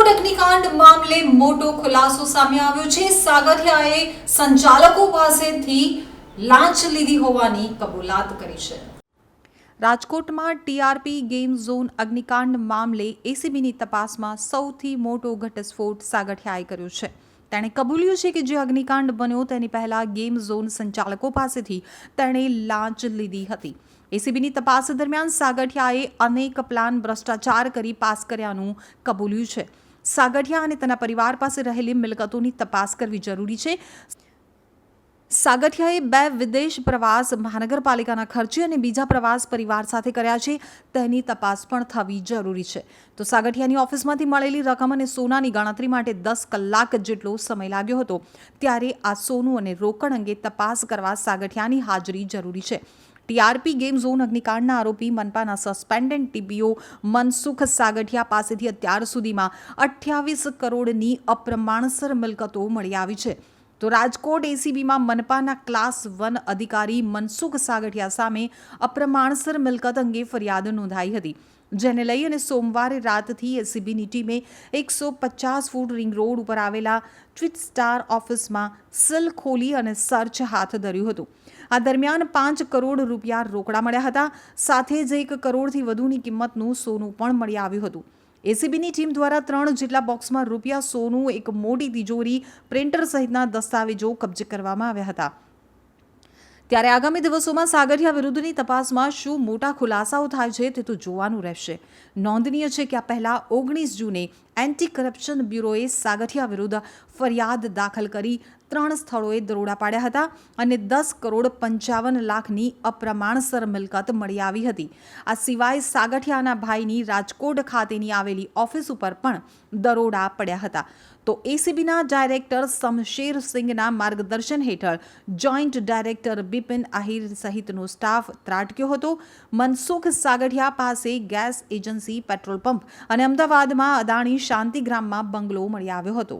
અગ્નિકાંડ મામલે મોટો ખુલાસો સામે આવ્યો છે. સાગઠિયાએ સંચાલકો પાસેથી લાંચ લીધી હોવાની કબૂલાત કરી છે. રાજકોટમાં ટીઆરપી ગેમ ઝોન અગ્નિકાંડ મામલે એસીબીની તપાસમાં સૌથી મોટો ઘટસ્ફોટ સાગઠિયાએ કર્યો છે. તેણે કબૂલ્યું છે કે જે અગ્નિકાંડ બન્યો તેની પહેલા ગેમ ઝોન સંચાલકો પાસેથી તેણે લાંચ લીધી હતી. એસીબીની તપાસ દરમિયાન સાગઠિયાએ અનેક પ્લાન ભ્રષ્ટાચાર કરી પાસ કર્યાનું કબૂલ્યું છે. સાગઠિયા અને તેના પરિવાર પાસે રહેલી મિલકતોની તપાસ કરવી જરૂરી છે. સાગઠિયાએ બે વિદેશ પ્રવાસ, મહાનગરપાલિકાના ખર્ચે અને બીજા પ્રવાસ પરિવાર સાથે કર્યા છે. તેની તપાસ પણ થવી જરૂરી છે. તો સાગઠિયાની ઓફિસમાંથી મળેલી રકમ અને સોનાની ગણતરી માટે દસ કલાક જેટલો સમય લાગ્યો હતો. ત્યારે આ સોનું અને રોકડ અંગે તપાસ કરવા સાગઠિયાની હાજરી જરૂરી છે. ટીઆરપી ગેમ ઝોન અગ્નિકાંડના આરોપી મનપાના સસ્પેન્ડેડ ટીપીઓ મનસુખ સાગઠિયા પાસેથી અત્યાર સુધીમાં અઠ્યાવીસ કરોડની અપ્રમાણસર મિલકતો મળી આવી છે. તો રાજકોટ એસીબીમાં મનપાના ક્લાસ વન અધિકારી મનસુખ સાગઠિયા સામે અપ્રમાણસર મિલકત અંગે ફરિયાદ નોંધાઈ હતી. જેને લઈ અને સોમવારે રાતથી એસીબીની ટીમે એકસો પચાસ ફૂટ રિંગ રોડ ઉપર આવેલા ટ્વીટ સ્ટાર ઓફિસમાં સેલ ખોલી અને સર્ચ હાથ ધર્યું હતું. આ દરમિયાન પાંચ કરોડ રૂપિયા રોકડા મળ્યા હતા. સાથે જ એક કરોડથી વધુની કિંમતનું સોનું પણ મળી આવ્યું હતું. એસીબીની ટીમ દ્વારા ત્રણ જેટલા બોક્સમાં રૂપિયા સોનું, એક મોટી તિજોરી, પ્રિન્ટર સહિતના દસ્તાવેજો કબજે કરવામાં આવ્યા હતા. ત્યારે આગામી દિવસોમાં સાગરિયા વિરુદ્ધની તપાસમાં શું મોટા ખુલાસાઓ થાય છે તે તો જોવાનું રહેશે. નોંધનીય છે કે આ પહેલા ઓગણીસ જૂને એન્ટી કરપ્શન બ્યુરોએ સાગઠિયા વિરુદ્ધ ફરિયાદ દાખલ કરી. ત્રણ સ્થળોએ દરોડા પાડ્યા હતા અને દસ કરોડ પંચાવન લાખની અપ્રમાણસર મિલકત મળી આવી હતી. આ સિવાય સાગઠિયાના ભાઈની રાજકોટ ખાતેની આવેલી ઓફિસ ઉપર પણ દરોડા પડ્યા હતા. તો એસીબીના ડાયરેક્ટર સમશેર સિંઘના માર્ગદર્શન હેઠળ જોઈન્ટ ડાયરેક્ટર બિપિન આહિર સહિતનો સ્ટાફ ત્રાટક્યો હતો. મનસુખ સાગઠિયા પાસે ગેસ એજન્સી પેટ્રોલ પંપ અને અમદાવાદમાં અદાણી શાંતિગ્રામમાં બંગલો મળી આવ્યો હતો.